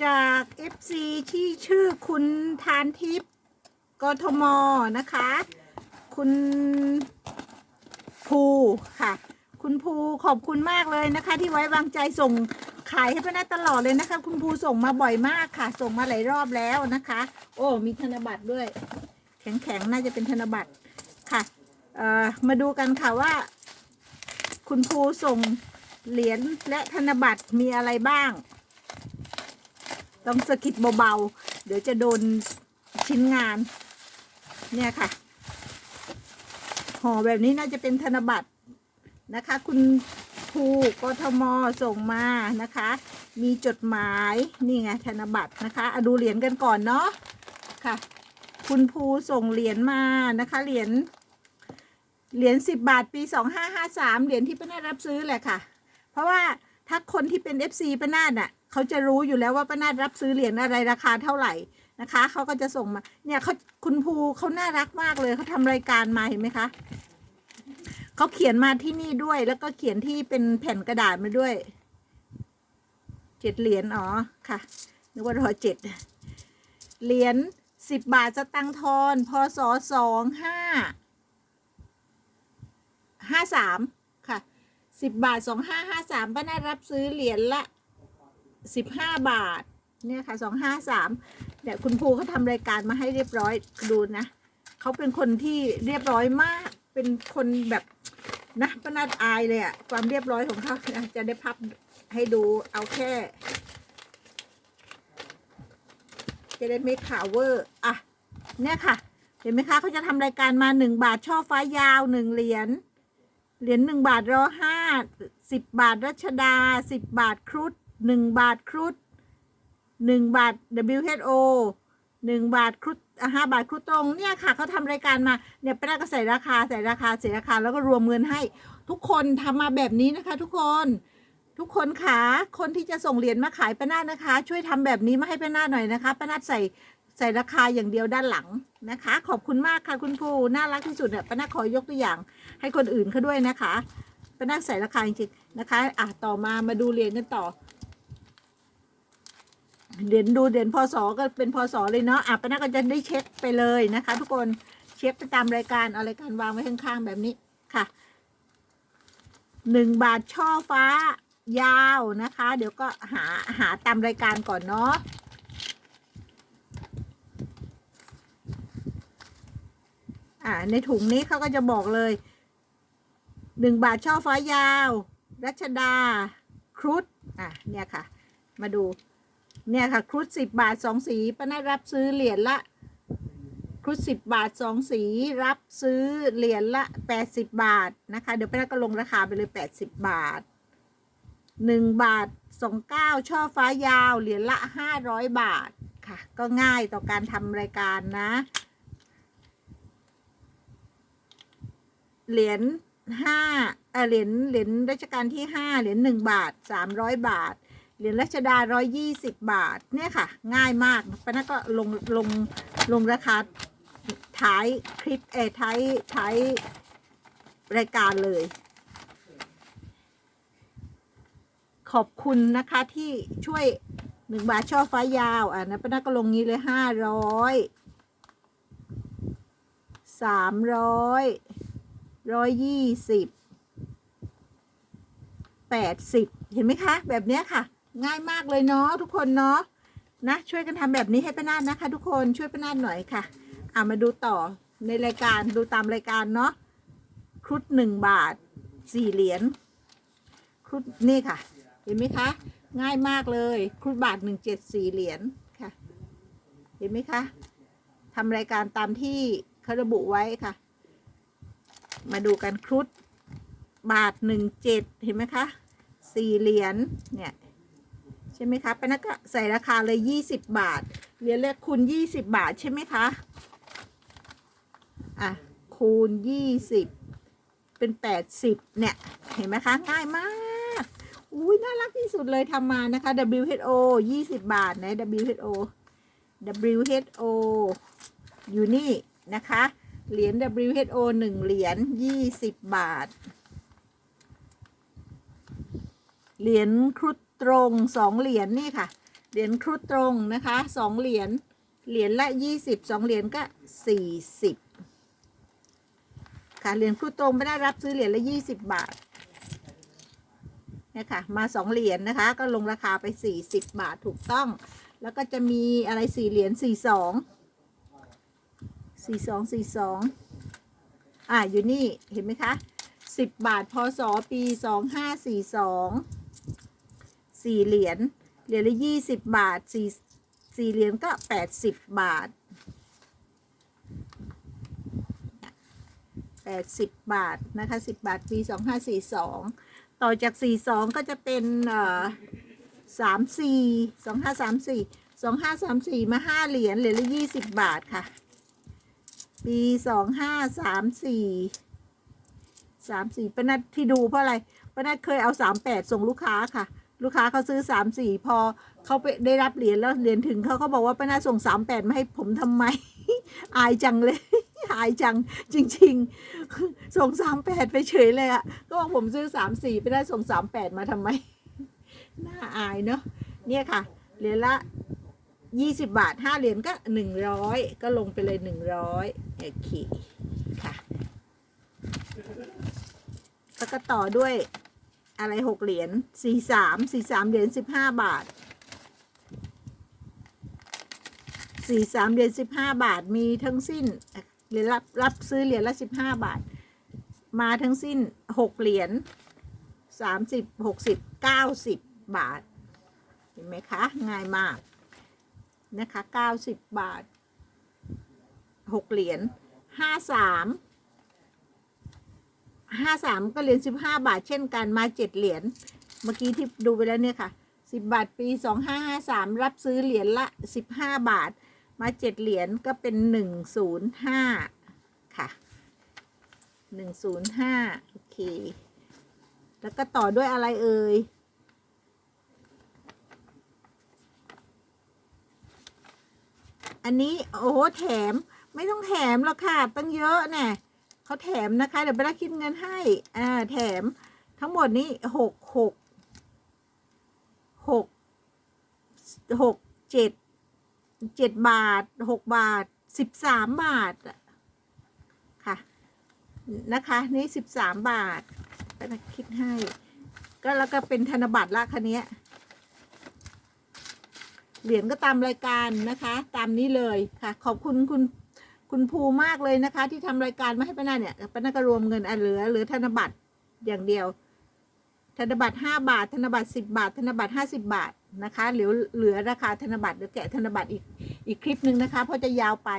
จาก FC ที่ชื่อคุณทานทิพย์กทมนะคะ คุณภูค่ะ คุณภูขอบคุณมากเลยนะคะ ที่ไว้วางใจส่งขายให้ป้านาตลอดเลยนะคะ คุณภูส่งมาบ่อยมากค่ะ ส่งมาหลายรอบแล้วนะคะ โอ้มีธนบัตรด้วย แข็งๆน่าจะเป็นธนบัตรค่ะเอ่อมาดูกันค่ะว่า คุณภูส่งเหรียญและธนบัตรมีอะไรบ้าง ต้องสะกิดเบาๆ เดี๋ยวจะโดนชิ้นงาน เนี่ยค่ะ ห่อแบบนี้น่าจะเป็นธนบัตรนะคะ คุณภูกทมส่งมานะคะ มีจดหมายนี่ไงธนบัตรนะคะอะดูเหรียญกันก่อนเนาะค่ะ คุณภูส่งเหรียญมานะคะ เหรียญเหรียญสิบบาทปีสองห้าห้าสามเหรียญที่ป้านารับซื้อแหละค่ะ เพราะว่าถ้าคนที่เป็น FC ป้านาดน่ะ เขาจะรู้อยู่แล้วว่าป้านาดรับซื้อเหรียญอะไรราคาเท่าไหร่นะคะเขาก็จะส่งมาเนี่ยเขาคุณภูเขาน่ารักมากเลยเขาทำรายการมาเห็นไหมคะเขาเขียนมาที่นี่ด้วย แล้วก็เขียนที่เป็นแผ่นกระดาษมาด้วยเจ็ดเหรียญอ๋อค่ะนึกว่ารอเจ็ดเหรียญสิบบาทสตังทอนพศสองห้าห้าสามค่ะสิบบาทสองห้าห้าสามป้านารับซื้อเหรียญละ สิบห้าบาท เนี่ยค่ะสองห้าสามเดี๋ยวคุณภูเขาทำรายการมาให้เรียบร้อยดูนะเขาเป็นคนที่เรียบร้อยมาก เป็นคนแบบนะป้านาอายเลยอะความเรียบร้อยของเขาจะได้พับให้ดูเอาแค่ จะได้ไม่ข่าวเวอร์อะเนี่ยค่ะ เห็นไหมคะเขาจะทำรายการมาหนึ่งบาทช่อฟ้ายาวหนึ่งเหรียญเหรียญหนึ่งบาทรอห้าสิบบาทรัชดาสิบบาทครุฑ หนึ่งบาทครุฑหนึ่งบาท WHO หนึ่งบาทครุฑห้าบาทครุฑตรงเนี่ยค่ะเขาทำรายการมาเนี่ยไปได้ก็ใส่ราคาใส่ราคาใส่ราคาแล้วก็รวมเงินให้ ทุกคนทำมาแบบนี้นะคะ ทุกคนทุกคนค่ะคนที่จะส่งเหรียญมาขายป้านานะคะ ช่วยทำแบบนี้มาให้ป้านาหน่อยนะคะป้านาใส่ใส่ราคาอย่างเดียวด้านหลังนะคะ ขอบคุณมากค่ะคุณครูน่ารักที่สุดเนี่ยป้านาขอยกตัวอย่าง ให้คนอื่นเขาด้วยนะคะป้านาใส่ราคาจริงๆนะคะ อะต่อมามาดูเหรียญกันต่อ เหรียญดูเหรียญพศก็เป็นพศเลยเนาะอะป้านาก็จะได้เช็คไปเลยนะคะ ทุกคนเช็คไปตามรายการเอารายการวางไว้ข้างๆแบบนี้ค่ะหนึ่งบาทช่อฟ้ายาวนะคะ เดี๋ยวก็หาหาตามรายการก่อนเนาะอ่าในถุงนี้เขาก็จะบอกเลยหนึ่งบาทช่อฟ้ายาว รัชดา ครุฑอะเนี่ยค่ะ มาดู เนี่ยค่ะครุฑสิบบาทสองสีป้านารับซื้อเหรียญละครุฑสิบบาทสองสีรับซื้อเหรียญละแปดสิบบาทนะคะ เดี๋ยวป้านาก็ลงราคาไปเลยแปดสิบบาทหนึ่งบาทสองเก้าช่อฟ้ายาวเหรียญละห้าร้อยบาทค่ะ ก็ง่ายต่อการทำรายการนะเหรียญห้าเออเหรียญเหรียญรัชกาลที่ห้าเหรียญหนึ่งบาทสามร้อยบาท เหรียญรัชดาร้อยยี่สิบบาท เนี่ยค่ะ ง่ายมากป้านาก็ลงลงลงราคาท้ายคลิปเอท้ายท้ายรายการเลย ขอบคุณนะคะที่ช่วยหนึ่งบาทช่อฟ้ายาวอะนะป้านาก็ลงนี้เลยห้าร้อยสามร้อยร้อยยี่สิบแปดสิบเห็นไหมคะ แบบเนี้ยค่ะ ง่ายมากเลยเนาะทุกคนเนาะนะช่วยกันทำแบบนี้ให้ป้านาดนะคะ ทุกคนช่วยป้านาดหน่อยค่ะอ่ามาดูต่อในรายการดูตามรายการเนาะครุฑหนึ่งบาทสี่เหรียญครุฑนี่ค่ะ เห็นไหมคะ ง่ายมากเลยครุฑบาทหนึ่งเจ็ดสี่เหรียญค่ะ เห็นไหมคะทำรายการตามที่เขาระบุไว้ค่ะ มาดูกันครุฑบาทหนึ่งเจ็ดเห็นไหมคะสี่เหรียญเนี่ย ช่ไหมคะไปนักใส่ราคาเลยยี่สิบบาทเหรียญเลขคูณยี่สิบบาทใช่ไหมคะ อะ คูณยี่สิบเป็นแปดสิบเนี่ย เห็นไหมคะ ง่ายมาก อุ้ยน่ารักที่สุดเลยทำมานะคะ WHO ยี่สิบบาทนะ WHO WHO อยู่นี่นะคะ เหรียญ WHO หนึ่งเหรียญยี่สิบบาท เหรียญครุฑ ตรงสองเหรียญนี่ค่ะ เหรียญครุฑตรงนะคะสองเหรียญ เหรียญละยี่สิบสองเหรียญก็สี่สิบค่ะ เหรียญครุฑตรงไม่ได้รับซื้อเหรียญละยี่สิบบาทเนี่ยค่ะ มาสองเหรียญนะคะ ก็ลงราคาไปสี่สิบบาทถูกต้อง แล้วก็จะมีอะไรสี่เหรียญสี่สองสี่สองสี่สองอ่าอยู่นี่เห็นไหมคะสิบบาทพศปีสองห้าสี่สอง สี่เหรียญเหรียญละยี่สิบบาทสี่สี่เหรียญก็แปดสิบบาทแปดสิบบาทนะคะสิบบาทปีสองห้าสี่สองต่อจากสี่สองก็จะเป็นเอ่อสามสี่สองห้าสามสี่สองห้าสามสี่มาห้าเหรียญเหรียญละยี่สิบบาทค่ะ ปีสองห้าสามสี่สามสี่ป้านัดที่ดูเพราะอะไรป้านัดเคยเอาสามแปดส่งลูกค้าค่ะ ลูกค้าเขาซื้อสามสี่พอเขาไปได้รับเหรียญแล้วเหรียญถึงเขาเขาบอกว่าป้านาส่งสามแปดมาให้ผมทำไม อายจังเลย อายจัง จริง ๆ ส่งสามแปดไปเฉยเลยอะก็บอกผมซื้อสามสี่ไปได้ส่งสามแปดมาทำไม น่าอายเนาะเนี่ยค่ะเหรียญละยี่สิบบาทห้าเหรียญก็หนึ่งร้อยก็ลงไปเลยหนึ่งร้อยโอเคค่ะ แล้วก็ต่อด้วย อะไรหกเหรียญสี่สามสี่สามเหรียญสิบห้าบาทสี่สามเหรียญสิบห้าบาทมีทั้งสิ้นเหรียญรับรับซื้อเหรียญละสิบห้าบาท มาทั้งสิ้นหกเหรียญสามสิบหกสิบเก้าสิบบาท เห็นไหมคะ ง่ายมาก นะคะเก้าสิบบาทหกเหรียญห้าสาม ห้าสามก็เหรียญสิบห้าบาทเช่นกันมาเจ็ดเหรียญเมื่อกี้ที่ดูไปแล้วเนี่ยค่ะสิบบาทปีสองห้าห้าสามรับซื้อเหรียญละสิบห้าบาท มาเจ็ดเหรียญก็เป็นหนึ่งศูนย์ห้าค่ะหนึ่งศูนย์ห้าโอเค แล้วก็ต่อด้วยอะไรเอ่ยอันนี้โอ้โหแถมไม่ต้องแถมหรอกค่ะตั้งเยอะแน่ เขาแถมนะคะ เดี๋ยวไปได้คิดเงินให้ อ่า แถมทั้งหมดนี้หกหกหกหกเจ็ดเจ็ดบาทหกบาทสิบสามบาทค่ะนะคะ นี่สิบสามบาทก็จะคิดให้ ก็แล้วก็เป็นธนบัตรละคันนี้ยเหรียญก็ตามรายการนะคะ ตามนี้เลยค่ะ ขอบคุณคุณ คุณภูมากเลยนะคะ ที่ทำรายการมาให้ป้านาเนี่ยป้านาก็รวมเงินอะเหลือเหลือธนบัตรอย่างเดียว ธนบัตรห้าบาท ธนบัตรสิบบาท ธนบัตรห้าสิบบาทนะคะเหลือเหลือราคาธนบัตรเดี๋ยวแกะธนบัตรอีกอีกคลิปหนึ่งนะคะ เพราะจะยาวไป